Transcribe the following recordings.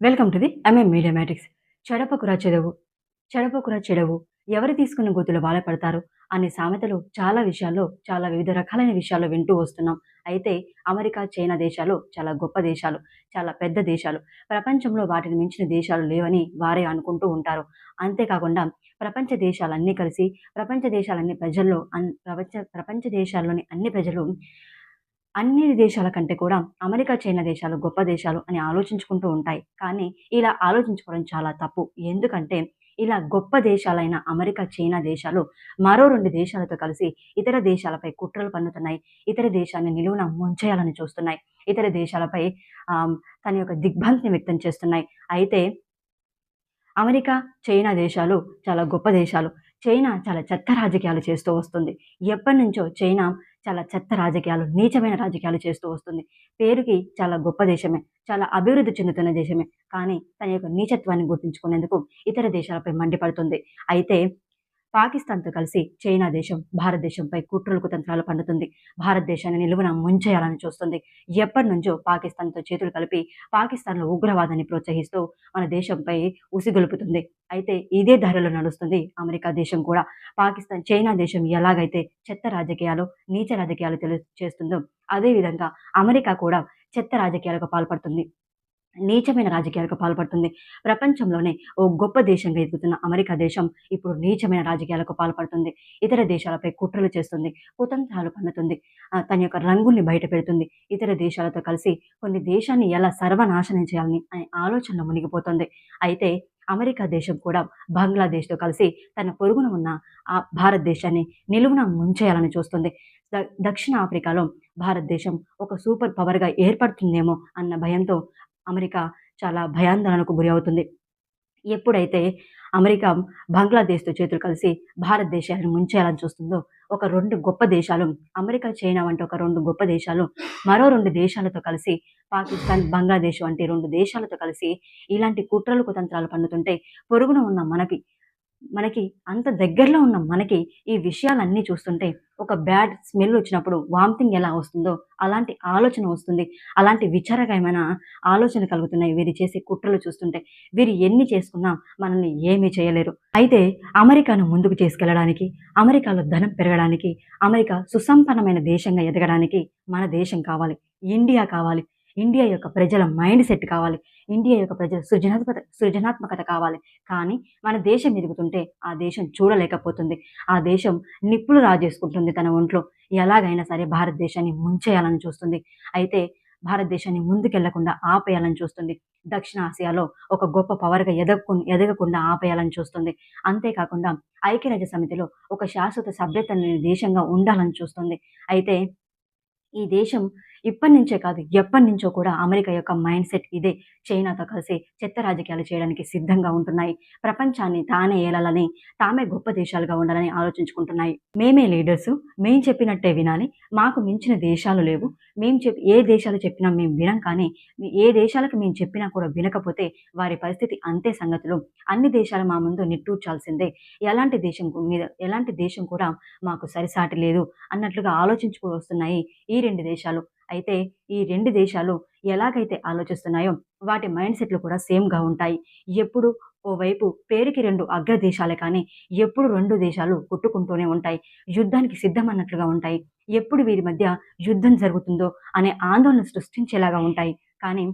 Welcome to the MM media మ్యాటిక్స్ చెడపకురా చెడవు చెడపకురా చెడవు ఎవరు తీసుకున్న గొంతులు బాధపడతారు అనే సామెతలు చాలా విషయాల్లో చాలా వివిధ రకాలైన విషయాల్లో వింటూ వస్తున్నాం. అయితే అమెరికా చైనా దేశాలు చాలా గొప్ప దేశాలు చాలా పెద్ద దేశాలు. ప్రపంచంలో వాటిని మించిన దేశాలు లేవని వారే అనుకుంటూ ఉంటారు. అంతేకాకుండా ప్రపంచ దేశాలన్నీ కలిసి ప్రపంచ దేశాలన్నీ ప్రజల్లో అన్ ప్రపంచ ప్రపంచ దేశాల్లోని అన్ని ప్రజలు అన్ని దేశాల కంటే కూడా అమెరికా చైనా దేశాలు గొప్ప దేశాలు అని ఆలోచించుకుంటూ ఉంటాయి. కానీ ఇలా ఆలోచించుకోవడం చాలా తప్పు. ఎందుకంటే ఇలా గొప్ప దేశాలైన అమెరికా చైనా దేశాలు మరో రెండు దేశాలతో కలిసి ఇతర దేశాలపై కుట్రలు పన్నుతున్నాయి. ఇతర దేశాన్ని నిలువున ముంచేయాలని చూస్తున్నాయి. ఇతర దేశాలపై తన యొక్క దిగ్భ్రాంతిని వ్యక్తం చేస్తున్నాయి. అయితే అమెరికా చైనా దేశాలు చాలా గొప్ప దేశాలు. చైనా చాలా చెత్త రాజకీయాలు చేస్తూ వస్తుంది. ఎప్పటి నుంచో చైనా చాలా చెత్త రాజకీయాలు నీచమైన రాజకీయాలు చేస్తూ వస్తుంది. పేరుకి చాలా గొప్ప దేశమే చాలా అభివృద్ధి చెందుతున్న దేశమే. కానీ తన యొక్క నీచత్వాన్ని గుర్తించుకునేందుకు ఇతర దేశాలపై మండిపడుతుంది. అయితే పాకిస్తాన్తో కలిసి చైనా దేశం భారతదేశంపై కుట్రలు కుతంత్రాలు పండుతుంది. భారతదేశాన్ని నిలువున ముంచేయాలని చూస్తుంది. ఎప్పటి నుంచో పాకిస్తాన్తో చేతులు కలిపి పాకిస్తాన్లో ఉగ్రవాదాన్ని ప్రోత్సహిస్తూ మన దేశంపై ఉసిగొలుపుతుంది అయితే ఇదే ధరలో నడుస్తుంది అమెరికా దేశం కూడా. పాకిస్తాన్ చైనా దేశం ఎలాగైతే చెత్త రాజకీయాలు నీచ రాజకీయాలు తెలు చేస్తుందో అదేవిధంగా అమెరికా కూడా చెత్త రాజకీయాలకు పాల్పడుతుంది. నీచమైన రాజకీయాలకు పాల్పడుతుంది. ప్రపంచంలోనే ఓ గొప్ప దేశంగా ఎదుగుతున్న అమెరికా దేశం ఇప్పుడు నీచమైన రాజకీయాలకు పాల్పడుతుంది. ఇతర దేశాలపై కుట్రలు చేస్తుంది కుతంత్రాలు పన్నుతుంది తన యొక్క రంగుల్ని బయట పెడుతుంది. ఇతర దేశాలతో కలిసి కొన్ని దేశాన్ని ఎలా సర్వనాశనం చేయాలని అనే ఆలోచనలో మునిగిపోతుంది. అయితే అమెరికా దేశం కూడా బంగ్లాదేశ్తో కలిసి తన పొరుగున ఉన్న ఆ భారతదేశాన్ని నిలువున ముంచేయాలని చూస్తుంది. దక్షిణ ఆఫ్రికాలో భారతదేశం ఒక సూపర్ పవర్గా ఏర్పడుతుందేమో అన్న భయంతో అమెరికా చాలా భయాందోళనకు గురి అవుతుంది. ఎప్పుడైతే అమెరికా బంగ్లాదేశ్తో చేతులు కలిసి భారతదేశాన్ని ముంచేయాలని చూస్తుందో ఒక రెండు గొప్ప దేశాలు అమెరికా చైనా వంటి ఒక రెండు గొప్ప దేశాలు మరో రెండు దేశాలతో కలిసి పాకిస్తాన్ బంగ్లాదేశ్ వంటి రెండు దేశాలతో కలిసి ఇలాంటి కుట్రలు కుతంత్రాలు పన్నుతుంటే పొరుగున ఉన్న మనకి మనకి అంత దగ్గరలో ఉన్న మనకి ఈ విషయాలన్నీ చూస్తుంటే ఒక బ్యాడ్ స్మెల్ వచ్చినప్పుడు వామిటింగ్ ఎలా వస్తుందో అలాంటి ఆలోచన వస్తుంది. అలాంటి విచారకమైన ఆలోచన కలుగుతున్నాయి? వీరి చేసే కుట్రలు చూస్తుంటే వీరు ఎన్ని చేసుకున్నా మనల్ని ఏమీ చేయలేరు. అయితే అమెరికాను ముందుకు తీసుకెళ్ళడానికి అమెరికాలో ధనం పెరగడానికి అమెరికా సుసంపన్నమైన దేశంగా ఎదగడానికి మన దేశం కావాలి. ఇండియా కావాలి. ఇండియా యొక్క ప్రజల మైండ్ సెట్ కావాలి. ఇండియా యొక్క ప్రజల సృజనాత్మక సృజనాత్మకత కావాలి. కానీ మన దేశం ఎదుగుతుంటే ఆ దేశం చూడలేకపోతుంది. ఆ దేశం నిప్పులు రాజేసుకుంటుంది తన ఒంట్లో. ఎలాగైనా సరే భారతదేశాన్ని ముంచేయాలని చూస్తుంది. అయితే భారతదేశాన్ని ముందుకెళ్ళకుండా ఆపేయాలని చూస్తుంది. దక్షిణ ఆసియాలో ఒక గొప్ప పవర్గా ఎదగకు ఎదగకుండా ఆపేయాలని చూస్తుంది. అంతేకాకుండా ఐక్యరాజ్య సమితిలో ఒక శాశ్వత సభ్యత దేశంగా ఉండాలని చూస్తుంది. అయితే ఈ దేశం ఇప్పటి నుంచే కాదు ఎప్పటి నుంచో కూడా అమెరికా యొక్క మైండ్ సెట్ ఇదే. చైనాతో కలిసి చెత్త రాజకీయాలు చేయడానికి సిద్ధంగా ఉంటున్నాయి. ప్రపంచాన్ని తానే ఏలాలని తామే గొప్ప దేశాలుగా ఉండాలని ఆలోచించుకుంటున్నాయి. మేమే లీడర్స్ మేం చెప్పినట్టే వినాలి. మాకు మించిన దేశాలు లేవు. మేము చెప్ ఏ దేశాలు చెప్పినా మేము వినం కానీ ఏ దేశాలకు మేము చెప్పినా కూడా వినకపోతే వారి పరిస్థితి అంతే సంగతులు. అన్ని దేశాలు మా ముందు నిట్టూర్చాల్సిందే. ఎలాంటి దేశం మీద ఎలాంటి దేశం కూడా మాకు సరిసాటి లేదు అన్నట్లుగా ఆలోచించుకు వస్తున్నాయి ఈ రెండు దేశాలు. అయితే ఈ రెండు దేశాలు ఎలాగైతే ఆలోచిస్తున్నాయో వాటి మైండ్ సెట్లు కూడా సేమ్గా ఉంటాయి. ఎప్పుడు ఓవైపు పేరుకి రెండు అగ్రదేశాలే కానీ ఎప్పుడు రెండు దేశాలు కొట్టుకుంటూనే ఉంటాయి. యుద్ధానికి సిద్ధమన్నట్లుగా ఉంటాయి. ఎప్పుడు వీరి మధ్య యుద్ధం జరుగుతుందో అనే ఆందోళన సృష్టించేలాగా ఉంటాయి. కానీ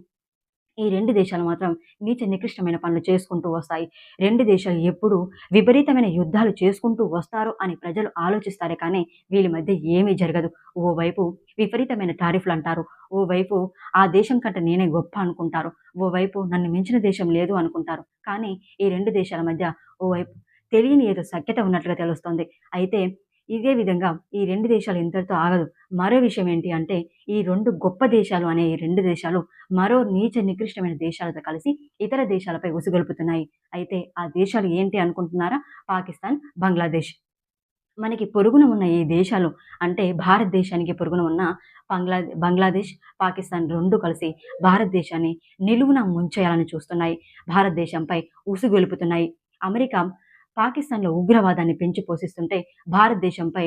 ఈ రెండు దేశాలు మాత్రం నీచ నికృష్టమైన పనులు చేసుకుంటూ వస్తాయి. రెండు దేశాలు ఎప్పుడు విపరీతమైన యుద్ధాలు చేసుకుంటూ వస్తారు అని ప్రజలు ఆలోచిస్తారే కానీ వీళ్ళ మధ్య ఏమీ జరగదు. ఓవైపు విపరీతమైన టారిఫ్లు అంటారు. ఓవైపు ఆ దేశం కంటే నేనే గొప్ప అనుకుంటారు. ఓవైపు నన్ను మించిన దేశం లేదు అనుకుంటారు. కానీ ఈ రెండు దేశాల మధ్య ఓవైపు తెలియని ఏదో సఖ్యత ఉన్నట్లుగా తెలుస్తుంది. అయితే ఇదే విధంగా ఈ రెండు దేశాలు ఇంతటితో ఆగదు. మరో విషయం ఏంటి అంటే ఈ రెండు గొప్ప దేశాలు అనే ఈ రెండు దేశాలు మరో నీచ నికృష్టమైన దేశాలతో కలిసి ఇతర దేశాలపై ఉసుగొలుపుతున్నాయి. అయితే ఆ దేశాలు ఏంటి అనుకుంటున్నారా? పాకిస్తాన్ బంగ్లాదేశ్. మనకి పొరుగున ఉన్న ఈ దేశాలు అంటే భారతదేశానికి పొరుగున ఉన్న బంగ్లా బంగ్లాదేశ్ పాకిస్తాన్ రెండు కలిసి భారతదేశాన్ని నిలువున ముంచేయాలని చూస్తున్నాయి. భారతదేశంపై ఉసుగొలుపుతున్నాయి. అమెరికా పాకిస్తాన్లో ఉగ్రవాదాన్ని పెంచి పోషిస్తుంటే భారతదేశంపై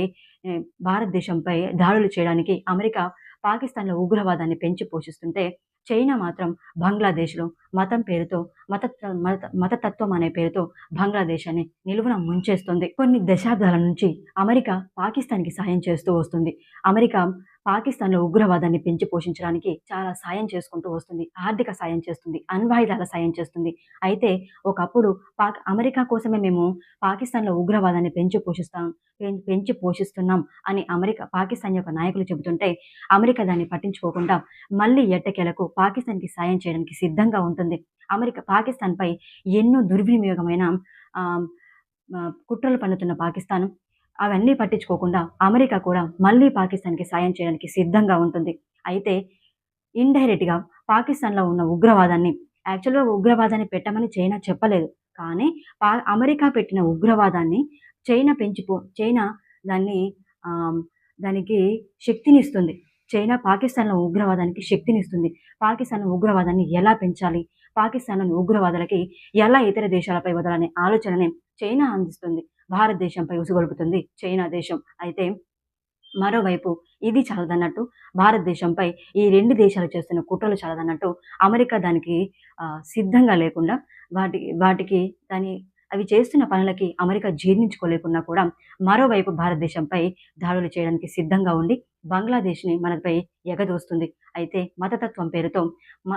భారతదేశంపై దాడులు చేయడానికి అమెరికా పాకిస్తాన్లో ఉగ్రవాదాన్ని పెంచి పోషిస్తుంటే చైనా మాత్రం బంగ్లాదేశ్లో మతం పేరుతో మత మత మతతత్వం అనే పేరుతో బంగ్లాదేశాన్ని నిలువున ముంచేస్తుంది. కొన్ని దశాబ్దాల నుంచి అమెరికా పాకిస్తాన్కి సాయం చేస్తూ వస్తుంది. అమెరికా పాకిస్తాన్లో ఉగ్రవాదాన్ని పెంచి పోషించడానికి చాలా సాయం చేసుకుంటూ వస్తుంది. ఆర్థిక సాయం చేస్తుంది. అణ్వాయుధాల సాయం చేస్తుంది. అయితే ఒకప్పుడు పాక్ అమెరికా కోసమే మేము పాకిస్తాన్లో ఉగ్రవాదాన్ని పెంచి పోషిస్తాం పెం- పెంచి పోషిస్తున్నాం అని అమెరికా పాకిస్తాన్ యొక్క నాయకులు చెబుతుంటే అమెరికా దాన్ని పట్టించుకోకుండా మళ్ళీ ఎట్టకేలకు పాకిస్తాన్కి సాయం చేయడానికి సిద్ధంగా ఉంటుంది. అమెరికా పాకిస్తాన్పై ఎన్నో దుర్వినియోగమైన కుట్రలు పన్నుతున్న పాకిస్తాన్. అవన్నీ పట్టించుకోకుండా అమెరికా కూడా మళ్ళీ పాకిస్తాన్కి సాయం చేయడానికి సిద్ధంగా ఉంటుంది. అయితే ఇండైరెక్ట్గా పాకిస్తాన్లో ఉన్న ఉగ్రవాదాన్ని యాక్చువల్గా ఉగ్రవాదాన్ని పెట్టమని చైనా చెప్పలేదు. కానీ పా అమెరికా పెట్టిన ఉగ్రవాదాన్ని చైనా పెంచిపో చైనా దాన్ని దానికి శక్తినిస్తుంది. చైనా పాకిస్తాన్లో ఉగ్రవాదానికి శక్తినిస్తుంది. పాకిస్తాన్ ఉగ్రవాదాన్ని ఎలా పెంచాలి? పాకిస్తాన్లోని ఉగ్రవాదులకి ఎలా ఇతర దేశాలపై వదలనే ఆలోచనని చైనా అందిస్తుంది. భారతదేశంపై ఉసుగొలుపుతుంది. చైనా దేశం. అయితే మరోవైపు ఇది చాలదన్నట్టు భారతదేశంపై ఈ రెండు దేశాలు చేస్తున్న కుట్రలు చాలదన్నట్టు అమెరికా దానికి సిద్ధంగా లేకుండా వాటి వాటికి దాని అవి చేస్తున్న పనులకి అమెరికా జీర్ణించుకోలేకున్నా కూడా మరోవైపు భారతదేశంపై దాడులు చేయడానికి సిద్ధంగా ఉండి బంగ్లాదేశ్ని మనపై ఎగదోస్తుంది. అయితే మతతత్వం పేరుతో మ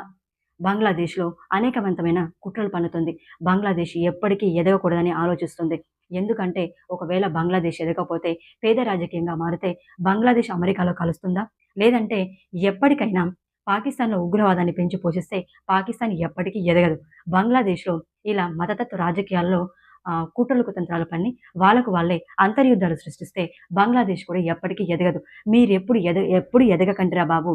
బంగ్లాదేశ్లో అనేకవంతమైన కుట్రలు పన్నుతుంది. బంగ్లాదేశ్ ఎప్పటికీ ఎదగకూడదని ఆలోచిస్తుంది. ఎందుకంటే ఒకవేళ బంగ్లాదేశ్ ఎదగకపోతే పేద రాజకీయంగా మారితే బంగ్లాదేశ్ అమెరికాలో కలుస్తుందా? లేదంటే ఎప్పటికైనా పాకిస్తాన్లో ఉగ్రవాదాన్ని పెంచి పోషిస్తే పాకిస్తాన్ ఎప్పటికీ ఎదగదు. బంగ్లాదేశ్లో ఇలా మతతత్వ రాజకీయాల్లో ఆ, కుట్రలు కుతంత్రాలు పన్ని వాళ్ళకు వాళ్ళే అంతర్యుద్ధాలు సృష్టిస్తే బంగ్లాదేశ్ కూడా ఎప్పటికీ ఎదగదు. మీరు ఎప్పుడు ఎద ఎప్పుడు ఎదగకండిరా బాబు?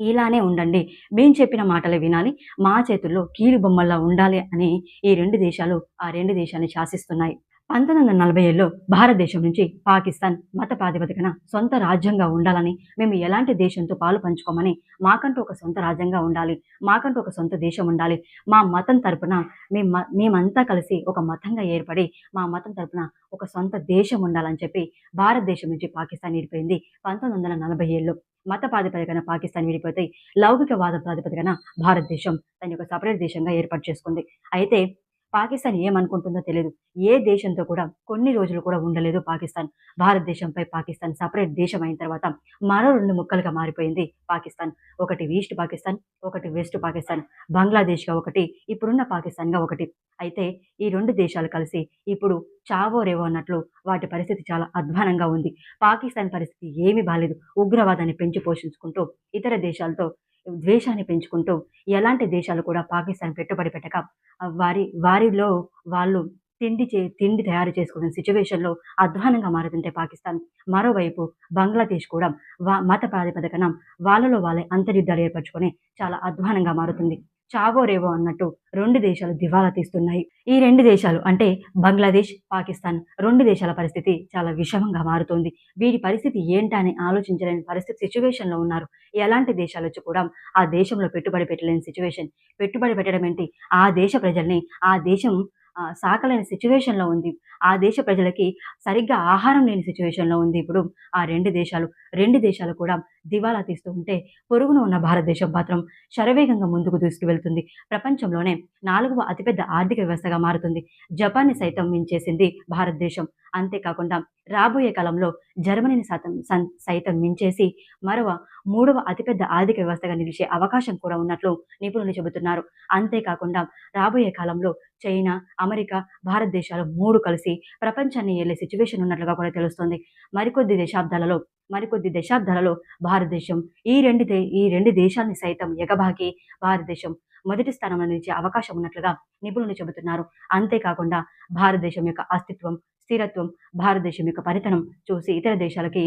ఇలానే ఉండండి. మేం చెప్పిన మాటలే వినాలి. మా చేతుల్లో కీలు బొమ్మల్లా ఉండాలి అని ఈ రెండు దేశాలు ఆ రెండు దేశాన్ని శాసిస్తున్నాయి. పంతొమ్మిది వందల నలభై ఏళ్ళలో భారతదేశం నుంచి పాకిస్తాన్ మత ప్రాతిపదికన సొంత రాజ్యంగా ఉండాలని మేము ఎలాంటి దేశంతో పాలు పంచుకోమని మాకంటూ ఒక సొంత రాజ్యంగా ఉండాలి మాకంటూ ఒక సొంత దేశం ఉండాలి. మా మతం తరపున మేము మేమంతా కలిసి ఒక మతంగా ఏర్పడి మా మతం తరపున ఒక సొంత దేశం ఉండాలని చెప్పి భారతదేశం నుంచి పాకిస్తాన్ ఏర్పడింది పంతొమ్మిది వందల నలభై ఏళ్ళు మత ప్రాతిపదికన పాకిస్తాన్ విడిపోతే లౌకికవాద ప్రాతిపదికన భారతదేశం దాని ఒక సపరేట్ దేశంగా ఏర్పాటు చేసుకుంది. అయితే పాకిస్తాన్ ఏమనుకుంటుందో తెలియదు ఏ దేశంతో కూడా కొన్ని రోజులు కూడా ఉండలేదు పాకిస్తాన్. భారతదేశంపై పాకిస్తాన్ సపరేట్ దేశం అయిన తర్వాత మరో రెండు ముక్కలుగా మారిపోయింది పాకిస్తాన్. ఒకటి ఈస్ట్ పాకిస్తాన్ ఒకటి వెస్ట్ పాకిస్తాన్. బంగ్లాదేశ్గా ఒకటి ఇప్పుడున్న పాకిస్తాన్గా ఒకటి. అయితే ఈ రెండు దేశాలు కలిసి ఇప్పుడు చావో రేవో అన్నట్లు వాటి పరిస్థితి చాలా అధ్వానంగా ఉంది. పాకిస్తాన్ పరిస్థితి ఏమీ బాలేదు. ఉగ్రవాదాన్ని పెంచి పోషించుకుంటూ ఇతర దేశాలతో ద్వేషాన్ని పెంచుకుంటూ ఎలాంటి దేశాలు కూడా పాకిస్తాన్ పెట్టుబడి పెట్టక వారి వారిలో వాళ్ళు తిండి చే తిండి తయారు చేసుకునే సిచ్యువేషన్లో అధ్వానంగా మారుతుంటే పాకిస్తాన్ మరోవైపు బంగ్లాదేశ్ కూడా వా మత ప్రాతిపదికన వాళ్ళలో వాళ్ళే అంతర్యుద్ధాలు ఏర్పరచుకొని చాలా అధ్వానంగా మారుతుంది. చావో రేవో అన్నట్టు రెండు దేశాలు దివాలా తీస్తున్నాయి. ఈ రెండు దేశాలు అంటే బంగ్లాదేశ్ పాకిస్తాన్ రెండు దేశాల పరిస్థితి చాలా విషమంగా మారుతోంది. వీరి పరిస్థితి ఏంటా అని ఆలోచించలేని పరిస్థితి సిచ్యువేషన్లో ఉన్నారు. ఎలాంటి దేశాలు వచ్చి కూడా ఆ దేశంలో పెట్టుబడి పెట్టలేని సిచ్యువేషన్ పెట్టుబడి పెట్టడం ఏంటి? ఆ దేశ ప్రజల్ని ఆ దేశం సాకలేని సిచ్యువేషన్లో ఉంది. ఆ దేశ ప్రజలకి సరిగ్గా ఆహారం లేని సిచ్యువేషన్లో ఉంది. ఇప్పుడు ఆ రెండు దేశాలు రెండు దేశాలు కూడా దివాలా తీస్తూ ఉంటే పొరుగున ఉన్న భారతదేశం మాత్రం శరవేగంగా ముందుకు దూసుకువెళ్తుంది. ప్రపంచంలోనే నాలుగవ అతిపెద్ద ఆర్థిక వ్యవస్థగా మారుతుంది. జపాన్ని సైతం మించేసింది భారతదేశం. అంతేకాకుండా రాబోయే కాలంలో జర్మనీని సైతం సన్- సైతం మించేసి మరవ మూడవ అతిపెద్ద ఆర్థిక వ్యవస్థగా నిలిచే అవకాశం కూడా ఉన్నట్లు నిపుణులు చెబుతున్నారు. అంతేకాకుండా రాబోయే కాలంలో చైనా అమెరికా భారతదేశాలు మూడు కలిసి ప్రపంచాన్ని ఏలే సిచ్యువేషన్ ఉన్నట్లుగా కూడా తెలుస్తుంది. మరికొద్ది దశాబ్దాలలో మరికొద్ది దశాబ్దాలలో భారతదేశం ఈ రెండు దే ఈ రెండు దేశాన్ని సైతం ఎగబాకి భారతదేశం మొదటి స్థానంలో నిలిచే అవకాశం ఉన్నట్లుగా నిపుణులు చెబుతున్నారు. అంతేకాకుండా భారతదేశం యొక్క అస్తిత్వం స్థిరత్వం భారతదేశం యొక్క పరితనం చూసి ఇతర దేశాలకి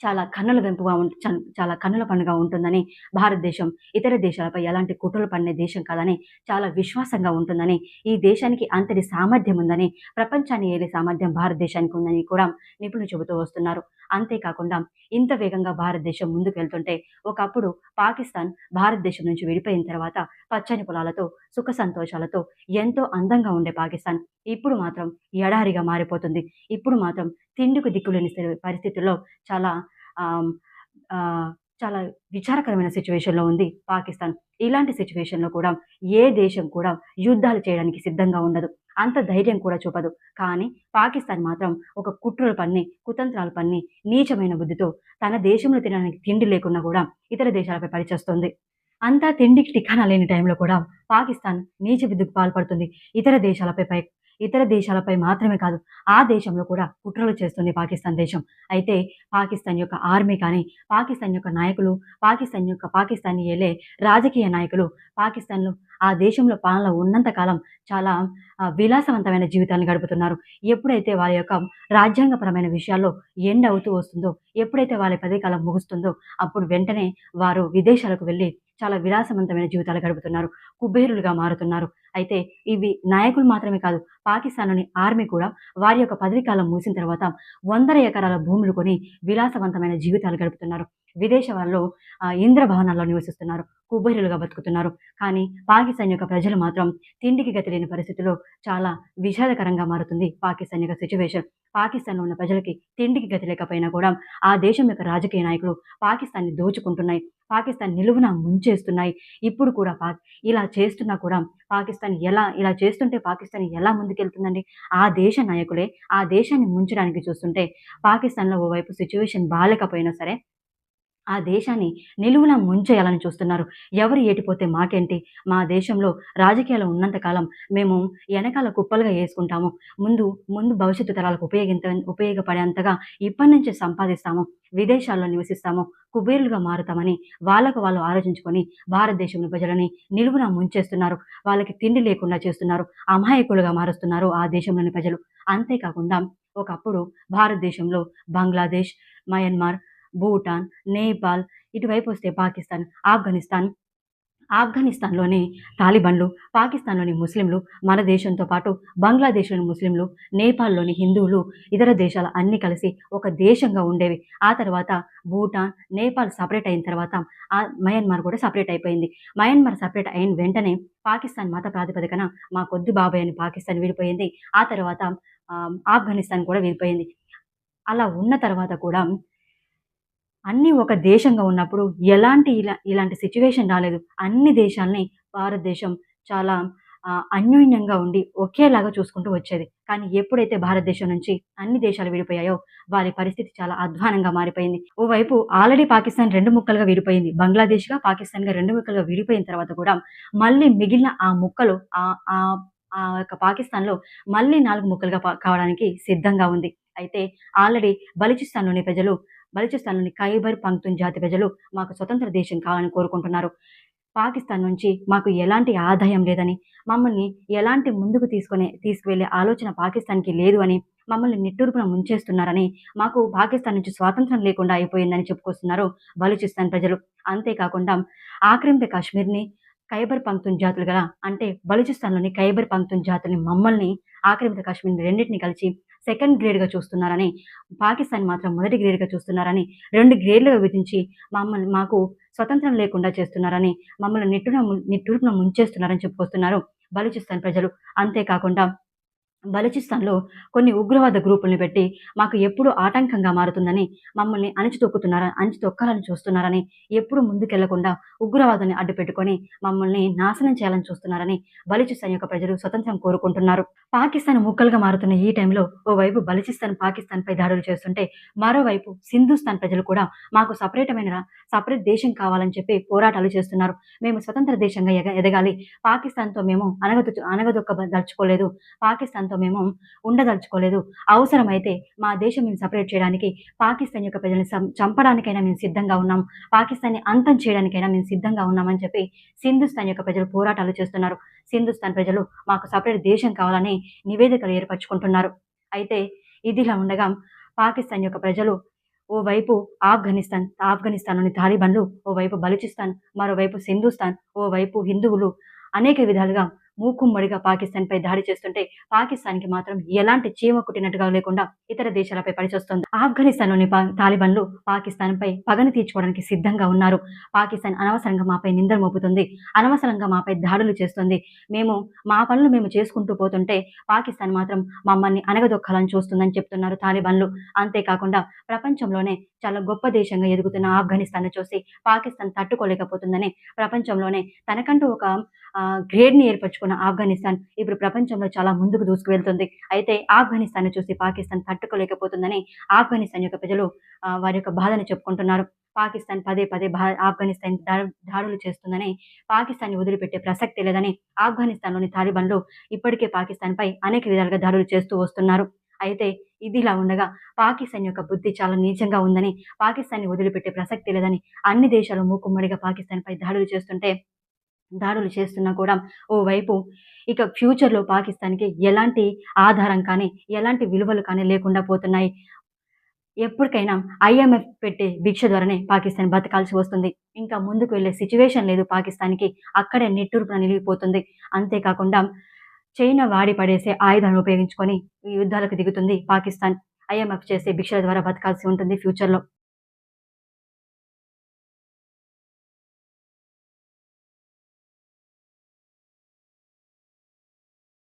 చాలా కన్నుల వెంపుగా చన్- చాలా కన్నుల పండుగ ఉంటుందని భారతదేశం ఇతర దేశాలపై ఎలాంటి కుట్రలు పన్నే దేశం కాదని చాలా విశ్వాసంగా ఉంటుందని ఈ దేశానికి అంతటి సామర్థ్యం ఉందని ప్రపంచాన్ని ఏలే సామర్థ్యం భారతదేశానికి ఉందని కూడా నిపుణులు చెబుతూ వస్తున్నారు. అంతేకాకుండా ఇంత వేగంగా భారతదేశం ముందుకు వెళ్తుంటే ఒకప్పుడు పాకిస్తాన్ భారతదేశం నుంచి విడిపోయిన తర్వాత పచ్చని పొలాలతో సుఖ సంతోషాలతో ఎంతో అందంగా ఉండే పాకిస్తాన్. ఇప్పుడు మాత్రం ఎడారిగా మారిపోతుంది. ఇప్పుడు మాత్రం తిండికి దిక్కులేని పరిస్థితుల్లో చాలా చాలా విచారకరమైన సిచ్యువేషన్‌లో ఉంది పాకిస్తాన్. ఇలాంటి సిచ్యువేషన్‌లో కూడా ఏ దేశం కూడా యుద్ధాలు చేయడానికి సిద్ధంగా ఉండదు. అంత ధైర్యం కూడా చూపదు. కానీ పాకిస్తాన్ మాత్రం ఒక కుట్రలు పన్ని, కుతంత్రాలు పన్ని, నీచమైన బుద్ధితో తన దేశంలో తినడానికి తిండి లేకున్నా కూడా ఇతర దేశాలపై పనిచేస్తుంది. అంతా తిండికి టికానా లేని టైంలో కూడా పాకిస్తాన్ నీచ బుద్ధికి పాల్పడుతుంది. ఇతర దేశాలపై పై ఇతర దేశాలపై మాత్రమే కాదు, ఆ దేశంలో కూడా కుట్రలు చేస్తుంది పాకిస్తాన్ దేశం. అయితే పాకిస్తాన్ యొక్క ఆర్మీ కానీ, పాకిస్తాన్ యొక్క నాయకులు, పాకిస్తాన్ యొక్క పాకిస్తాన్‌ని ఏలే రాజకీయ నాయకులు పాకిస్తాన్‌లో ఆ దేశంలో పాలనలో ఉన్నంతకాలం చాలా విలాసవంతమైన జీవితాన్ని గడుపుతున్నారు. ఎప్పుడైతే వారి యొక్క రాజ్యాంగపరమైన విషయాల్లో ఎండ్ అవుతూ వస్తుందో, ఎప్పుడైతే వాళ్ళ పదవీకాలం ముగుస్తుందో, అప్పుడు వెంటనే వారు విదేశాలకు వెళ్ళి చాలా విలాసవంతమైన జీవితాలు గడుపుతున్నారు. కుబేరులుగా మారుతున్నారు. అయితే ఇవి నాయకులు మాత్రమే కాదు, పాకిస్తాన్‌లోని ఆర్మీ కూడా వారి యొక్క పదవీకాలం ముగిసిన తర్వాత వందల ఎకరాల భూములు కొని విలాసవంతమైన జీవితాలు గడుపుతున్నారు. విదేశాల్లో ఇంద్రభవనాల్లో నివసిస్తున్నారు. కుబేరులుగా బతుకుతున్నారు. కానీ పాకిస్తాన్ యొక్క ప్రజలు మాత్రం తిండికి గతి లేని పరిస్థితిలో చాలా విషాదకరంగా మారుతుంది పాకిస్తాన్ యొక్క సిచ్యువేషన్ పాకిస్తాన్‌లో ఉన్న ప్రజలకి తిండికి గతి లేకపోయినా కూడా ఆ దేశం యొక్క రాజకీయ నాయకులు పాకిస్తాన్‌ని దోచుకుంటున్నాయి. పాకిస్తాన్ నిలువున ముంచేస్తున్నాయి. ఇప్పుడు కూడా పాక్ ఇలా చేస్తున్నా కూడా పాకిస్తాన్ ఎలా ఇలా చేస్తుంటే పాకిస్తాన్ ఎలా ముందుకెళ్తుందండి? ఆ దేశ నాయకులే ఆ దేశాన్ని ముంచడానికి చూస్తుంటే పాకిస్తాన్‌లో ఓవైపు సిచ్యువేషన్ బాగాలేకపోయినా సరే ఆ దేశాన్ని నిలువున ముంచేయాలని చూస్తున్నారు. ఎవరు ఏటిపోతే మాకేంటి? మా దేశంలో రాజకీయాలు ఉన్నంతకాలం మేము ఎనకాల కుప్పలుగా వేసుకుంటాము ముందు ముందు భవిష్యత్తు తరాలకు ఉపయోగించ ఉపయోగపడేంతగా ఇప్పటి నుంచే సంపాదిస్తాము. విదేశాల్లో నివసిస్తాము. కుబేరులుగా మారుతామని వాళ్ళకు వాళ్ళు ఆలోచించుకొని భారతదేశంలో ప్రజలని నిలువున ముంచేస్తున్నారు. వాళ్ళకి తిండి లేకుండా చేస్తున్నారు. అమాయకులుగా మారుస్తున్నారు ఆ దేశంలోని ప్రజలు. అంతేకాకుండా ఒకప్పుడు భారతదేశంలో బంగ్లాదేశ్, మయన్మార్, భూటాన్, నేపాల్ ఇటువైపు వస్తే పాకిస్తాన్, ఆఫ్ఘనిస్తాన్ ఆఫ్ఘనిస్తాన్‌లోని తాలిబన్లు పాకిస్తాన్‌లోని ముస్లింలు, మన దేశంతో పాటు బంగ్లాదేశ్‌లోని ముస్లింలు, నేపాల్‌లోని హిందువులు, ఇతర దేశాలు అన్నీ కలిసి ఒక దేశంగా ఉండేవి. ఆ తర్వాత భూటాన్, నేపాల్ సపరేట్ అయిన తర్వాత మయన్మార్ కూడా సపరేట్ అయిపోయింది. మయన్మార్ సపరేట్ అయిన వెంటనే పాకిస్తాన్ మత ప్రాతిపదికన మా కొద్ది బాబాయ్ అని పాకిస్తాన్ విడిపోయింది. ఆ తర్వాత ఆఫ్ఘనిస్తాన్ కూడా విడిపోయింది. అలా ఉన్న తర్వాత కూడా అన్నీ ఒక దేశంగా ఉన్నప్పుడు ఎలాంటి ఇలా ఇలాంటి సిచ్యువేషన్ రాలేదు. అన్ని దేశాల్ని భారతదేశం చాలా అన్యోన్యంగా ఉండి ఒకేలాగా చూసుకుంటూ వచ్చేది. కానీ ఎప్పుడైతే భారతదేశం నుంచి అన్ని దేశాలు విడిపోయాయో వారి పరిస్థితి చాలా అధ్వానంగా మారిపోయింది. ఓవైపు ఆల్రెడీ పాకిస్తాన్ రెండు ముక్కలుగా విడిపోయింది. బంగ్లాదేశ్‌గా, పాకిస్తాన్‌గా రెండు ముక్కలుగా విడిపోయిన తర్వాత కూడా మళ్ళీ మిగిలిన ఆ ముక్కలు ఆ ఆ యొక్క పాకిస్తాన్‌లో మళ్ళీ నాలుగు ముక్కలుగా కావడానికి సిద్ధంగా ఉంది. అయితే ఆల్రెడీ బలిచిస్తాన్లోని ప్రజలు బలుచిస్తాన్లోని ఖైబర్ పంక్తున్ జాతి ప్రజలు మాకు స్వతంత్ర దేశం కావాలని కోరుకుంటున్నారు. పాకిస్తాన్ నుంచి మాకు ఎలాంటి ఆదాయం లేదని, మమ్మల్ని ఎలాంటి ముందుకు తీసుకొని తీసుకువెళ్ళే ఆలోచన పాకిస్తాన్‌కి లేదు అని, మమ్మల్ని నిట్టూర్పున ముంచేస్తున్నారని, మాకు పాకిస్తాన్ నుంచి స్వాతంత్రం లేకుండా అయిపోయిందని చెప్పుకొస్తున్నారు బలూచిస్తాన్ ప్రజలు. అంతేకాకుండా ఆక్రమిత కాశ్మీర్‌ని, ఖైబర్ పంక్తున్ జాతులు గల అంటే బలూచిస్తాన్‌లోని ఖైబర్ పంక్తున్ జాతుల్ని మమ్మల్ని ఆక్రమిత కాశ్మీర్‌ని రెండింటిని కలిసి సెకండ్ గ్రేడ్‌గా చూస్తున్నారని, పాకిస్తాన్ మాత్రం మొదటి గ్రేడ్‌గా చూస్తున్నారని, రెండు గ్రేడ్‌లుగా విధించి మమ్మల్ని మాకు స్వతంత్రం లేకుండా చేస్తున్నారని, మమ్మల్ని నిట్టున నిట్టూర్పున ముంచేస్తున్నారని చెప్పుకొస్తున్నారు బలూచిస్తాన్ ప్రజలు. అంతేకాకుండా బలూచిస్తాన్‌లో కొన్ని ఉగ్రవాద గ్రూపుల్ని పెట్టి మాకు ఎప్పుడు ఆటంకంగా మారుతుందని, మమ్మల్ని అణచితొక్కుతున్నార అణచితొక్కాలని చూస్తున్నారని, ఎప్పుడు ముందుకెళ్ళకుండా ఉగ్రవాదాన్ని అడ్డుపెట్టుకొని మమ్మల్ని నాశనం చేయాలని చూస్తున్నారని బలూచిస్తాన్ యొక్క ప్రజలు స్వతంత్రం కోరుకుంటున్నారు. పాకిస్తాన్ ముక్కలుగా మారుతున్న ఈ టైంలో ఓవైపు బలూచిస్తాన్ పాకిస్తాన్‌పై దాడులు చేస్తుంటే, మరోవైపు సింధుస్థాన్ ప్రజలు కూడా మాకు సపరేటమైన సపరేట్ దేశం కావాలని చెప్పి పోరాటాలు చేస్తున్నారు. మేము స్వతంత్ర దేశంగా ఎగ ఎదగాలి. పాకిస్తాన్‌తో మేము అనగదు అనగదొక్క దలుచుకోలేదు. పాకిస్తాన్‌తో మేము ఉండదలుచుకోలేదు. అవసరమైతే మా దేశం మేము సపరేట్ చేయడానికి పాకిస్తాన్ యొక్క ప్రజల్ని సం చంపడానికైనా మేము సిద్ధంగా ఉన్నాం. పాకిస్తాన్‌ని అంతం చేయడానికైనా మేము సిద్ధంగా ఉన్నామని చెప్పి సింధుస్థాన్ యొక్క ప్రజలు పోరాటాలు చేస్తున్నారు. సింధుస్థాన్ ప్రజలు మాకు సపరేట్ దేశం కావాలని నివేదికలు ఏర్పరచుకుంటున్నారు. అయితే ఇదిలా ఉండగా పాకిస్తాన్ యొక్క ప్రజలు ఓవైపు ఆఫ్ఘనిస్తాన్, ఆఫ్ఘనిస్తాన్‌లోని తాలిబన్లు ఓవైపు బలూచిస్తాన్, మరోవైపు సింధుస్థాన్, ఓవైపు హిందువులు అనేక విధాలుగా మూకుమ్మడిగా పాకిస్తాన్పై దాడి చేస్తుంటే పాకిస్తాన్కి మాత్రం ఎలాంటి చీమ కుట్టినట్టుగా లేకుండా ఇతర దేశాలపై పనిచేస్తోంది ఆఫ్ఘనిస్తాన్లోని పా తాలిబాన్లు పాకిస్తాన్పై పగని తీర్చుకోవడానికి సిద్ధంగా ఉన్నారు. పాకిస్తాన్ అనవసరంగా మాపై నిందలు మోపుతుంది. అనవసరంగా మాపై దాడులు చేస్తుంది. మేము మా పనులు మేము చేసుకుంటూ పోతుంటే పాకిస్తాన్ మాత్రం మమ్మల్ని అనగదొక్కాలని చూస్తుందని చెప్తున్నారు తాలిబాన్లు. అంతేకాకుండా ప్రపంచంలోనే చాలా గొప్ప దేశంగా ఎదుగుతున్న ఆఫ్ఘనిస్తాన్ చూసి పాకిస్తాన్ తట్టుకోలేకపోతుందని ప్రపంచంలోనే తనకంటూ ఒక గ్రేడ్ని ఏర్పరచుకున్న ఆఫ్ఘనిస్తాన్ ఇప్పుడు ప్రపంచంలో చాలా ముందుకు దూసుకువెళ్తుంది. అయితే ఆఫ్ఘనిస్తాన్ చూసి పాకిస్తాన్ తట్టుకోలేకపోతుందని ఆఫ్ఘనిస్తాన్ యొక్క ప్రజలు వారి యొక్క బాధను చెప్పుకుంటున్నారు. పాకిస్తాన్ పదే పదే భా ఆఫ్ఘనిస్తాన్ దాడులు చేస్తుందని పాకిస్తాన్ని వదిలిపెట్టే ప్రసక్తి లేదని ఆఫ్ఘనిస్తాన్లోని తాలిబాన్లు ఇప్పటికే పాకిస్తాన్పై అనేక విధాలుగా దాడులు చేస్తూ వస్తున్నారు. అయితే ఇదిలా ఉండగా పాకిస్తాన్ యొక్క బుద్ధి చాలా నీచంగా ఉందని పాకిస్తాన్ని వదిలిపెట్టే ప్రసక్తి లేదని అన్ని దేశాలు మూకుమ్మడిగా పాకిస్తాన్పై దాడులు చేస్తుంటే దాడులు చేస్తున్నా కూడా ఓవైపు ఇక ఫ్యూచర్లో పాకిస్తాన్కి ఎలాంటి ఆధారం కానీ ఎలాంటి విలువలు కానీ లేకుండా పోతున్నాయి. ఎప్పటికైనా ఐఎంఎఫ్ పెట్టే భిక్ష ద్వారానే పాకిస్తాన్ బతకాల్సి వస్తుంది. ఇంకా ముందుకు వెళ్ళే సిచ్యువేషన్ లేదు పాకిస్తాన్కి. అక్కడే నిట్టూర్పున నిలిగిపోతుంది. అంతేకాకుండా చైనా వాడి పడేసే ఆయుధాన్ని ఉపయోగించుకొని ఈ యుద్ధాలకు దిగుతుంది పాకిస్తాన్. ఐఎంఎఫ్ చేసే భిక్షల ద్వారా బతకాల్సి ఉంటుంది ఫ్యూచర్లో.